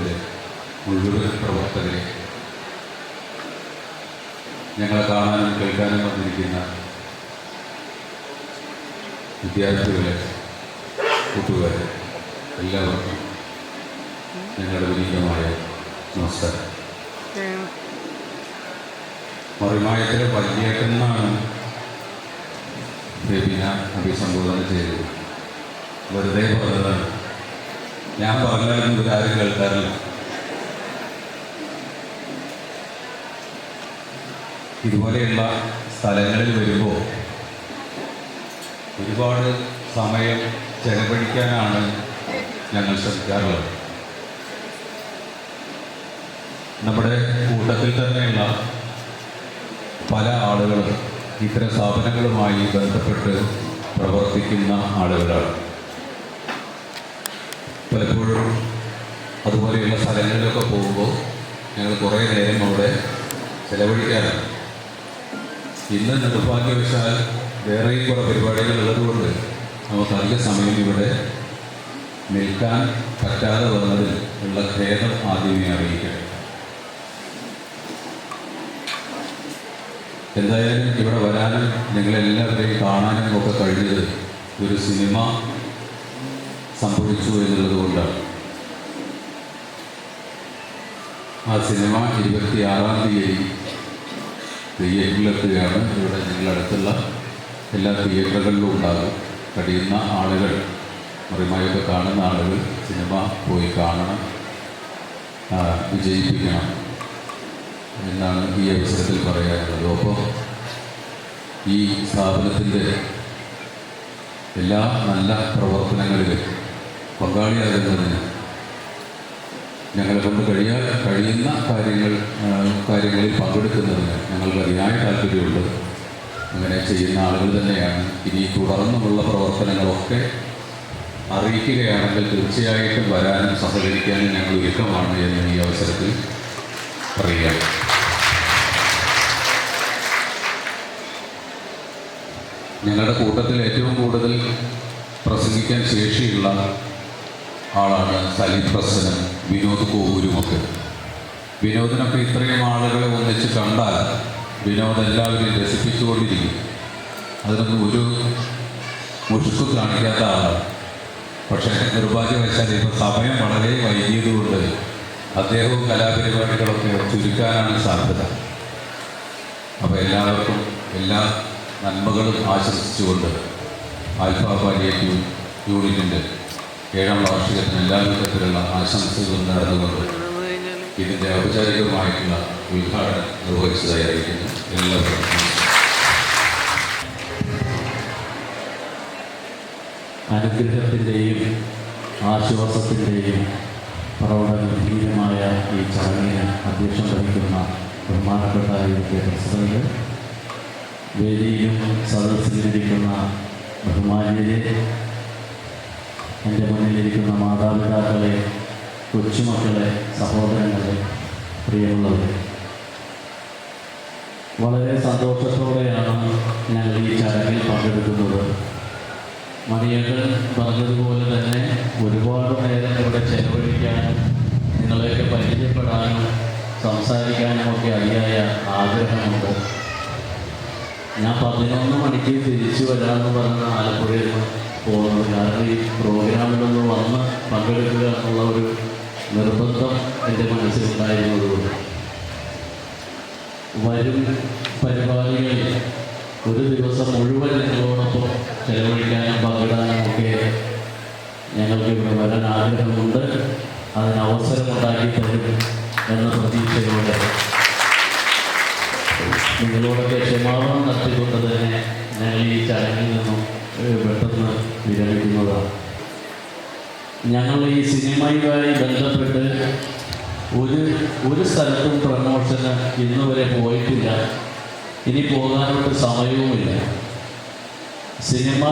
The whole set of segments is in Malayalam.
സംഘത്തിലെ മുഴുവൻ പ്രവർത്തകരെ ഞങ്ങളെ കാണാനും കേൾക്കാനും വന്നിരിക്കുന്ന വിദ്യാർത്ഥികളെ കൂട്ടുകാരെ എല്ലാവർക്കും ഞങ്ങളുടെ വിനീതമായ നമസ്കാരം. മറിമായത്തിലെ പല്ലിയേട്ടെന്നാണ് ബേബിന അഭിസംബോധന ചെയ്തത്. വെറുതെ പറഞ്ഞതാണ്. ഞാൻ പറഞ്ഞാലും ഇവരാരും കേൾക്കാറില്ല. ഇതുപോലെയുള്ള സ്ഥലങ്ങളിൽ വരുമ്പോൾ ഒരുപാട് സമയം ചെലവഴിക്കാനാണ് ഞങ്ങൾ ശ്രമിക്കാറുള്ളത്. നമ്മുടെ കൂട്ടത്തിൽ തന്നെയുള്ള പല ആളുകളും ഇത്തരം സ്ഥാപനങ്ങളുമായി ബന്ധപ്പെട്ട് പ്രവർത്തിക്കുന്ന ആളുകളാണ്. പലപ്പോഴും അതുപോലെയുള്ള സ്ഥലങ്ങളിലൊക്കെ പോകുമ്പോൾ ഞങ്ങൾ കുറേ നേരം അവിടെ ചെലവഴിക്കാറുണ്ട് ഇന്ന് നിർഭാഗ്യവശാൽ വേറെയും കുറേ പരിപാടികൾ ഉള്ളതുകൊണ്ട് നമുക്ക് അധിക സമയം ഇവിടെ നിൽക്കാൻ പറ്റാതെ വന്നതിൽ ഉള്ള ഖേദം ആദ്യമേ അറിയിക്കട്ടെ എന്തായാലും ഇവിടെ വരാനും നിങ്ങളെല്ലാവരെയും കാണാനും ഒക്കെ കഴിഞ്ഞത് ഒരു സിനിമ സംഭവിച്ചു എന്നുള്ളത് കൊണ്ടാണ് ആ സിനിമ ഇരുപത്തി ആറാം തീയതി തിയേറ്ററിലെത്തുകയാണ്. ഇവിടെ നിങ്ങളടുത്തുള്ള എല്ലാ തിയേറ്ററുകളിലും ഉണ്ടാകും. കഴിയുന്ന ആളുകൾ മറിമായൊക്കെ കാണുന്ന ആളുകൾ സിനിമ പോയി കാണണം വിജയിപ്പിക്കണം എന്നാണ് ഈ അവസരത്തിൽ പറയാനുള്ളത്. അപ്പോൾ ഈ സ്ഥാപനത്തിന്റെ എല്ലാ നല്ല പ്രവർത്തനങ്ങളിലും പങ്കാളിയാകുന്നതിന് ഞങ്ങളെ കൊണ്ട് കഴിയാ കഴിയുന്ന കാര്യങ്ങൾ കാര്യങ്ങളിൽ പങ്കെടുക്കുന്നതിന് ഞങ്ങൾക്ക് അതിയായ താല്പര്യമുണ്ട്. അങ്ങനെ ചെയ്യുന്ന ആളുകൾ തന്നെയാണ്. ഇനി തുടർന്നുമുള്ള പ്രവർത്തനങ്ങളൊക്കെ അറിയിക്കുകയാണെങ്കിൽ തീർച്ചയായിട്ടും വരാനും സഹകരിക്കാനും ഞങ്ങൾ ഒരുക്കമാണ് എന്ന് ഈ അവസരത്തിൽ പറയുക ഞങ്ങളുടെ കൂട്ടത്തിൽ ഏറ്റവും കൂടുതൽ പ്രസംഗിക്കാൻ ശേഷിയുള്ള ആളാണ് സലീം പ്രസനും വിനോദ് കോവൂരുമൊക്കെ വിനോദിനൊക്കെ ഇത്രയും ആളുകളെ ഒന്നിച്ച് കണ്ടാൽ വിനോദ് എല്ലാവരെയും രസിപ്പിച്ചുകൊണ്ടിരിക്കും. അതിനൊന്നും ഒരു മുഷുക്ക് കാണിക്കാത്ത ആളാണ്. പക്ഷേ നിർഭാഗ്യവശാൽ ഇപ്പോൾ സമയം വളരെ വൈകിയതുകൊണ്ട് അദ്ദേഹവും കലാപരിപാടികളൊക്കെ ചുരുക്കാനാണ് സാധ്യത. അപ്പോൾ എല്ലാവർക്കും എല്ലാ നന്മകളും ആശംസിച്ചുകൊണ്ട് ആൽഫ പാലിയേറ്റീവ് യൂണിറ്റിന്റെ ഏഴാം വാർഷികത്തിന് എല്ലാ വിധത്തിലുള്ള ആശംസകളും നടന്നുകൊണ്ട് ഇതിന്റെ ഔപചാരികമായിട്ടുള്ള ഉദ്ഘാടനം നിർവഹിച്ചതായിരിക്കുന്നു എല്ലാവർക്കും. അനുഗ്രഹത്തിന്റെയും ആശ്വാസത്തിന്റെയും പ്രൗഢഗംഭീരമായ ഈ ചടങ്ങിന് അധ്യക്ഷം വഹിക്കുന്ന ബഹുമാനപ്പെട്ട ഇവിടുത്തെ പ്രസിഡന്റ് വേദിയിലും സദസ്സിലിരിക്കുന്ന ബഹുമാന്യരെ എന്റെ മുന്നിലിരിക്കുന്ന മാതാപിതാക്കളെ കൊച്ചുമക്കളെ സഹോദരങ്ങളെ പ്രിയമുള്ളവരെ വളരെ സന്തോഷത്തോടെയാണ് ഞങ്ങൾ ഈ ചടങ്ങിൽ പങ്കെടുക്കുന്നത്. മണിയേട്ടൻ പറഞ്ഞതുപോലെ തന്നെ ഒരുപാട് നേരം ഇവിടെ ചെലവഴിക്കാനും നിങ്ങളെയൊക്കെ പരിചയപ്പെടാനും സംസാരിക്കാനും ഒക്കെ അതിയായ ആഗ്രഹമുണ്ട്. ഞാൻ പതിനൊന്ന് മണിക്ക് തിരിച്ചു വരാമെന്ന് പറഞ്ഞ ആലപ്പുഴയിൽ പോകുന്നത് കാരണം ഈ പ്രോഗ്രാമിലൊന്ന് വന്ന് പങ്കെടുക്കുക എന്നുള്ള ഒരു നിർബന്ധം എന്റെ മനസ്സിലുണ്ടായിരുന്നതുകൊണ്ട് വരും പരിപാടികളിൽ ഒരു ദിവസം മുഴുവൻ ഞങ്ങളോടൊപ്പം ചെലവഴിക്കാനും പങ്കിടാനും ഒക്കെ ഞങ്ങൾക്ക് ഇവിടെ വരാൻ ആഗ്രഹമുണ്ട്. അതിന് അവസരമുണ്ടാക്കി തരും എന്ന പ്രതീക്ഷയോടെ. നിങ്ങളോടൊക്കെ ഞങ്ങൾ ഈ സിനിമയുമായി ബന്ധപ്പെട്ട് ഒരു ഒരു സ്ഥലത്തും പ്രമോഷന് ഇന്ന് വരെ പോയിട്ടില്ല. ഇനി പോകാനുള്ള സമയവുമില്ല. സിനിമ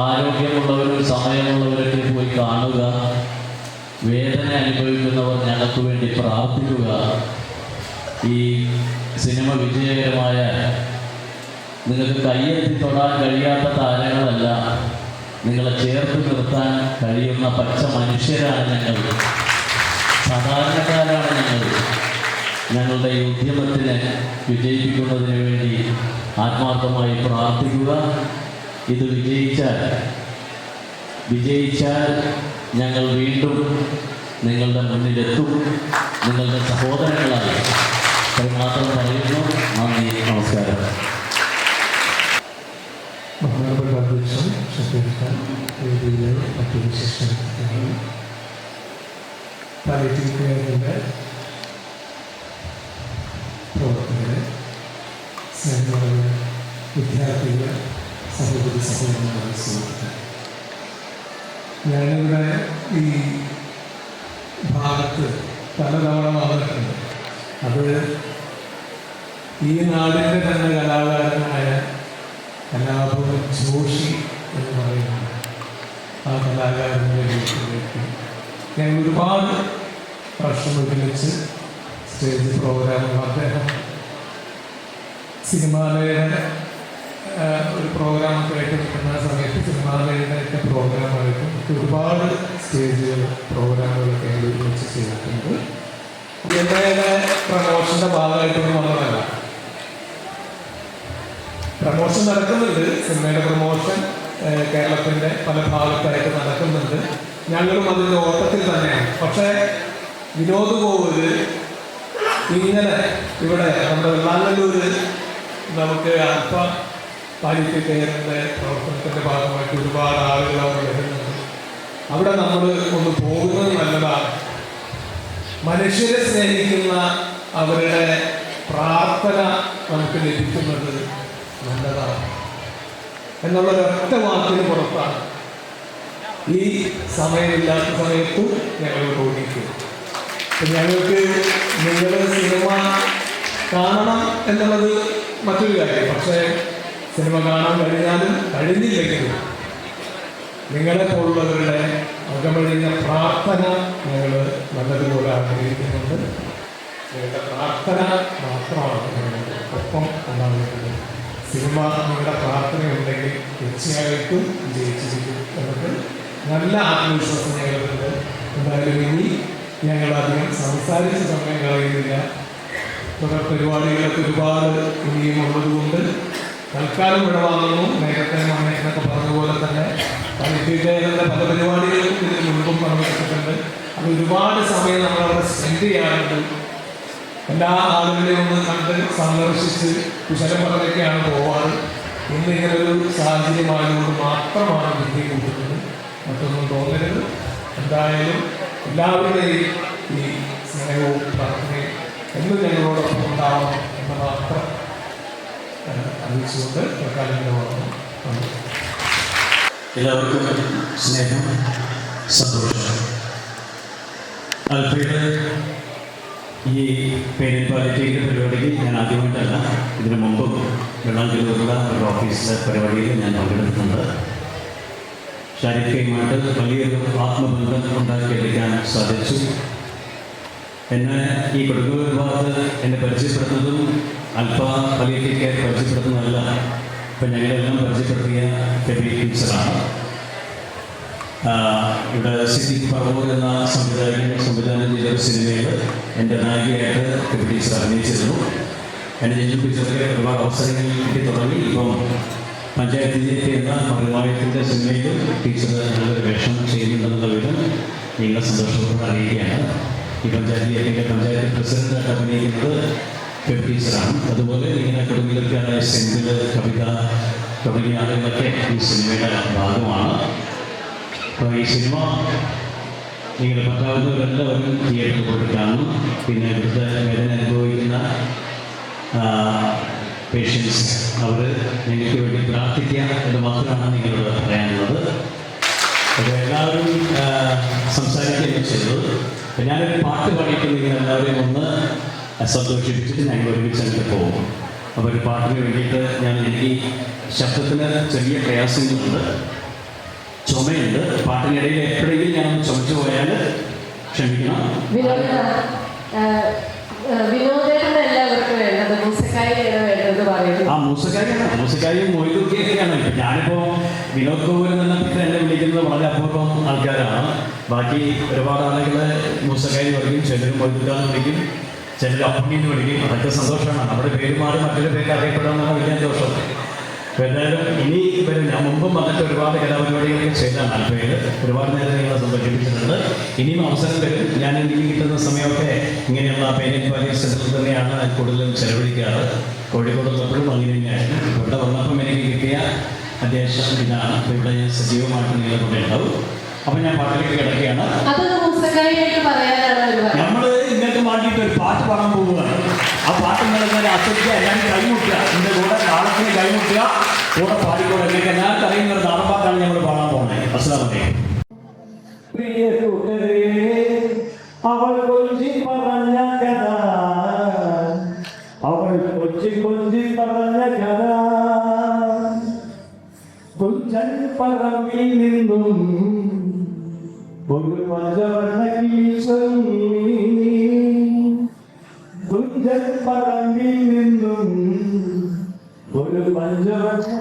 ആരോഗ്യമുള്ളവരും സമയമുള്ളവരൊക്കെ പോയി കാണുക. വേദന അനുഭവിക്കുന്നവർ ഞങ്ങൾക്ക് വേണ്ടി പ്രാർത്ഥിക്കുക. ഈ സിനിമ വിജയകരമായ നിങ്ങൾക്ക് കയ്യെത്തി തൊടാൻ കഴിയാത്ത താരങ്ങളല്ല. നിങ്ങളെ ചേർത്ത് നിർത്താൻ കഴിയുന്ന പച്ച മനുഷ്യരാണ് ഞങ്ങൾ. സാധാരണക്കാരാണ് ഞങ്ങൾ. ഞങ്ങളുടെ ഈ ഉദ്യമത്തിനെ വിജയിപ്പിക്കുന്നതിന് വേണ്ടി ആത്മാർത്ഥമായി പ്രാർത്ഥിക്കുക. ഇത് വിജയിച്ചാൽ വിജയിച്ചാൽ ഞങ്ങൾ വീണ്ടും നിങ്ങളുടെ മുന്നിലെത്തും. നിങ്ങളുടെ സഹോദരങ്ങളായി. അത് മാത്രം പറയുന്നു. നന്ദി. നമസ്കാരം. മറ്റു വിശിഷ്ട പാലിറ്റീവ് കെയറിന്റെ പ്രവർത്തകരെ സ്നേഹമുള്ള വിദ്യാർത്ഥികൾ സഹോദരി ഞാനിവിടെ ഈ ഭാഗത്ത് പലതവണ വന്നിട്ടുണ്ട്. അത് ഈ നാടിന്റെ തന്നെ കലാകാരനായ കലാഭവൻ ജോഷി എന്ന് പറയുന്ന ആ കലാകാരന്റെ വീട്ടിലേക്ക് ഞാൻ ഒരുപാട് വർഷം ഒരുമിച്ച് സ്റ്റേജ് പ്രോഗ്രാമുകൾ അദ്ദേഹം സിനിമാലയുടെ ഒരു പ്രോഗ്രാമൊക്കെ ആയിട്ട് നിൽക്കുന്ന സമയത്ത് സിനിമാലയുടെ ഒക്കെ പ്രോഗ്രാമായിട്ടും ഒരുപാട് സ്റ്റേജുകൾ പ്രോഗ്രാമുകളൊക്കെ ഞങ്ങൾ ഒരുമിച്ച് ചെയ്തിട്ടുണ്ട്. എന്റെ പ്രമോഷന്റെ ഭാഗമായിട്ടൊന്നും വന്നതല്ല. പ്രമോഷൻ നടക്കുന്നുണ്ട്. സിനിമയുടെ പ്രമോഷൻ ഏഹ്, കേരളത്തിന്റെ പല ഭാഗത്തായിട്ട് നടക്കുന്നുണ്ട്. ഞങ്ങളും അതിന്റെ ഓട്ടത്തിൽ തന്നെയാണ്. പക്ഷേ വിനോദ് ഗോകുൽ ഇങ്ങനെ ഇവിടെ നമ്മുടെ വെള്ളാങ്ങല്ലൂര് നമുക്ക് അല്പ പാലിറ്റി കെയറിന്റെ പ്രവർത്തനത്തിന്റെ ഭാഗമായിട്ട് ഒരുപാട് ആളുകൾ അവിടെ വരുന്നുണ്ട്. അവിടെ നമ്മൾ ഒന്ന് പോകുന്നത് നല്ലതാണ്. മനുഷ്യരെ സ്നേഹിക്കുന്ന അവരുടെ പ്രാർത്ഥന നമുക്ക് ലഭിക്കുന്നത് നല്ലതാണ്. എന്നുള്ള ഒറ്റ വാക്കിന് പുറത്താണ്. ഈ സമയമില്ലാത്ത സമയത്തും ഞങ്ങൾ അപ്പം ഞങ്ങൾക്ക് നിങ്ങളുടെ സിനിമ കാണണം എന്നുള്ളത് മറ്റൊരു കാര്യം. പക്ഷേ സിനിമ കാണാൻ കഴിഞ്ഞാലും കഴിഞ്ഞില്ലെങ്കിലും നിങ്ങളെ പോലുള്ളവരുടെ അകമഴിഞ്ഞ പ്രാർത്ഥന ഞങ്ങൾ നല്ലതുപോലെ ആഗ്രഹിക്കുന്നുണ്ട്. നിങ്ങളുടെ പ്രാർത്ഥന മാത്രമാണ് ഞങ്ങളുടെ ഒപ്പം ഉണ്ടാകുന്നത്. സിനിമ പ്രാർത്ഥനയുണ്ടെങ്കിൽ തീർച്ചയായിട്ടും വിജയിച്ചിരിക്കും നമുക്ക് നല്ല ആത്മവിശ്വാസം ഞങ്ങൾക്കുണ്ട്. എന്തായാലും ഇനി ഞങ്ങളധികം സംസാരിച്ച സമയം കളയുന്നില്ല തുടർ പരിപാടികളൊക്കെ ഒരുപാട് ഇനിയും ഉള്ളതുകൊണ്ട് തൽക്കാലം വിടവാങ്ങുന്നു നേരത്തെ മമ്മേനൊക്കെ പറഞ്ഞതുപോലെ പോലെ തന്നെ പലിറ്റീറ്റേറിന്റെ പല പരിപാടികളും ഇതിന് മുൻപും പങ്കെടുത്തിട്ടുണ്ട്. അത് ഒരുപാട് സമയം നമ്മളവിടെ സ്പെൻഡ് ചെയ്യാറുണ്ട്. എല്ലാ ആളുകളെയും ഒന്ന് കണ്ട് സന്ദർശിച്ച് കുശലം പോവാറ്. ഇന്ന് ഇങ്ങനെ ഒരു സാഹചര്യമായതുകൊണ്ട് മാത്രമാണ് ബുദ്ധി കൂട്ടുന്നത്. മറ്റൊന്നും തോന്നരുത്. എന്തായാലും എല്ലാവരുടെയും ഈ സ്നേഹവും പ്രാർത്ഥനയും എന്നും ഞങ്ങളോടൊപ്പം ഉണ്ടാവണം എന്ന് മാത്രം അറിയിച്ചുകൊണ്ട് തൽക്കാലം എല്ലാവർക്കും സ്നേഹം സന്തോഷം. അൽഫയുടെ ഈ പേരൻ പാലിറ്റിയുടെ പരിപാടിക്ക് ഞാൻ ആദ്യമായിട്ടല്ല. ഇതിനു മുമ്പും വെള്ളാഞ്ചേരിയിലുള്ള ഒരു ഓഫീസിലെ പരിപാടിയിൽ ഞാൻ പങ്കെടുത്തിട്ടുണ്ട്. ശാരീരികമായിട്ട് വലിയൊരു ആത്മബന്ധം ഉണ്ടാക്കിയെടുക്കാൻ സാധിച്ചു. എന്നെ ഈ കൊടുങ്ങൂർ വിഭാഗത്ത് എന്നെ പരിചയപ്പെടുത്തുന്നതും അല്പ പലിയ പരിചയപ്പെടുത്തുന്നതല്ല. ഇപ്പം ഞങ്ങളെല്ലാം പരിചയപ്പെടുത്തിയ കെബി ടീച്ചറാണ് ഇവിടെ സിദ്ദിഖ് പറവൂർ എന്ന സംവിധായകൻ സംവിധാനം ചെയ്ത സിനിമയിൽ എന്റെ നായികയായിട്ട് ടീച്ചർ അഭിനയിച്ചിരുന്നു. എന്നെ ജനിപ്പിച്ചതൊക്കെ ഒരുപാട് അവസരങ്ങൾ കിട്ടി തുടങ്ങി. ഇപ്പം പഞ്ചായത്ത് ജയിക്ക് എന്ന മൃഗമായത്തിന്റെ സിനിമയിൽ ടീച്ചർ നല്ലൊരു വേഷം ചെയ്യുന്നുണ്ടെന്നുള്ള വിധം നിങ്ങളെ സന്തോഷപൂർവം അറിയുകയാണ് ഈ പഞ്ചായത്ത് ജയിക്കിന്റെ പഞ്ചായത്ത് പ്രസിഡന്റായിട്ട് അഭിനയിക്കുന്നത് ടീച്ചറാണ്. അതുപോലെ ഇങ്ങനെ കുടുംബിലൊക്കെയാണ് സെന്തിൽ കവിത തുടങ്ങിയ ആളുകളൊക്കെ ഈ സിനിമയുടെ ഭാഗമാണ്. അപ്പോൾ ഈ സിനിമ നിങ്ങൾ പറ്റാവുന്നവരെല്ലാവരും തിയേറ്ററിൽ പോയിട്ട് കാണും പിന്നെ ഇവിടുത്തെ വേദന അനുഭവിക്കുന്ന പേഷ്യൻസ് അവർ നിങ്ങൾക്ക് വേണ്ടി പ്രാർത്ഥിക്കുക എന്ന് മാത്രമാണ് നിങ്ങളോട് പറയാനുള്ളത്. അപ്പോൾ എല്ലാവരും സംസാരിക്കുകയും ചെയ്തത്. ഞാനൊരു പാട്ട് പാടിയിട്ട് നിങ്ങൾ എല്ലാവരെയും ഒന്ന് സന്തോഷിപ്പിച്ചിട്ട് ഞങ്ങൾ ഒരുമിച്ച് അങ്ങോട്ട് പോകും. അപ്പോൾ ഒരു പാട്ടിന് വേണ്ടിയിട്ട് ഞാൻ എനിക്ക് ശബ്ദത്തിന് ചെറിയ പ്രയാസങ്ങളുണ്ട്. ചുമയുണ്ട്. പാട്ടിനിടയിൽ എപ്പോഴെങ്കിലും ഞാൻ ചുമച്ചു പോയാൽ ക്ഷമിക്കണം. ആ മൂസക്കാരിയാണ് മൂസക്കാരിയും മൊയ്തുക്കിയൊക്കെയാണ്. ഇപ്പം ഞാനിപ്പോൾ വിനോദ് കോവൂരിൽ എന്ന പേര് എന്നെ വിളിക്കുന്നത് വളരെ അപൂർവം ആൾക്കാരാണ്. ബാക്കി ഒരുപാട് ആളുകളെ മൂസക്കാരി പറയും ചിലർ മൊയ്തുക്കാന്ന് വിളിക്കും ചിലർ അപ്പുണ്ണിന്ന് വിളിക്കും. അതൊക്കെ സന്തോഷമാണ്. നമ്മുടെ പേര് മാറി മറ്റൊരു പേര് അറിയപ്പെടാൻ വലിയ സന്തോഷം എന്തായാലും ഇനി ഇവരെ ഞാൻ മുമ്പും വന്നിട്ട് ഒരുപാട് കലാപരിപാടികളൊക്കെ ചെയ്താണ് ആൽഫയിൽ ഒരുപാട് നേരം നിങ്ങളെ സംഘടിപ്പിച്ചിട്ടുണ്ട് ഇനിയും അവസരം വരും ഞാൻ എനിക്ക് കിട്ടുന്ന സമയമൊക്കെ ഇങ്ങനെയുള്ള പെയിൻ വാലി സെന്ററിൽ തന്നെയാണ് കൂടുതലും ചെലവഴിക്കാറ്. കോഴിക്കോട് എപ്പോഴും അങ്ങനെ തന്നെയായിരുന്നു. ഇവിടെ വന്നപ്പം എനിക്ക് കിട്ടിയ അത്യാവശ്യം ഇതാണ്. അപ്പം ഇവിടെ ഞാൻ സജീവമായിട്ട് നിങ്ങളെ കൂടെ ഉണ്ടാവും അപ്പം ഞാൻ പാട്ടിലേക്ക് കിടക്കുകയാണ്. അതൊന്ന് മുസക്കായിട്ട് പറയാനാണ് അവർ പറഞ്ഞത് നമ്മൾ ഇന്നത്തെ വേണ്ടിയിട്ട് ഒരു പാട്ട് പാടാൻ പോവുകയാണ് ആ പാട്ട് നിങ്ങൾ ഇങ്ങനെ ആസ്വദിക്കുക എല്ലാവരും കൈമുട്ടുക എന്റെ കൂടെ താളത്തിന് കൈമുട്ടുക കൂടെ പാടിക്കോളെ. നിങ്ങൾക്ക് എല്ലാവർക്കും അറിയുന്ന ഒരു നാടൻ പാട്ടാണ് ഞങ്ങൾ പാടാൻ പോകുന്നത്. അസ്ലാമലേ പ്രിയ കൂട്ടരേ അവൾ കൊഞ്ചി പറഞ്ഞ കഥ. അവൾ കൊഞ്ചി കൊഞ്ചി പറഞ്ഞ കഥ. കുഞ്ചൻ പറമ്പിൽ നിന്നും ഒരു പഞ്ചവർണ കിളീശ്വരി കുഞ്ചൻ പറമ്പിൽ നിന്നും ഒരു പഞ്ചവർണ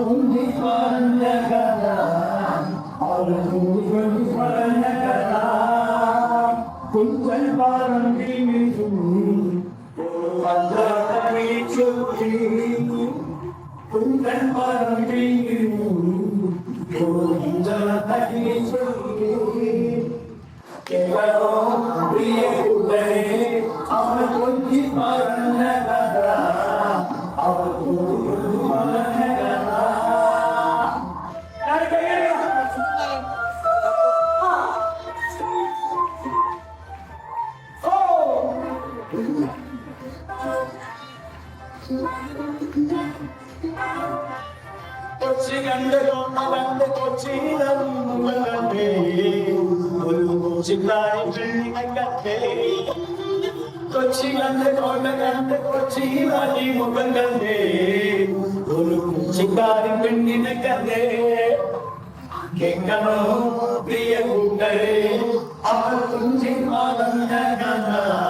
കുഞ്ചൻ കൊച്ചി കണ്ട് കൊണ്ട കണ്ട് കൊച്ചിയിലും കണ്ടേ ഒരു കൊച്ചിക്കാരി പെണ്ണിനെ കണ്ടേ കൊച്ചി കണ്ട് കൊണ്ട കണ്ട് കൊച്ചിയിലായി മുഖം കണ്ടേ. ഒരു കൊച്ചിക്കാരി പെണ്ണിനെ കണ്ടേ. കേൾക്കണോ പ്രിയ കൂട്ടരെ? അവർ കുഞ്ചി പറഞ്ഞ കഥ അവൾ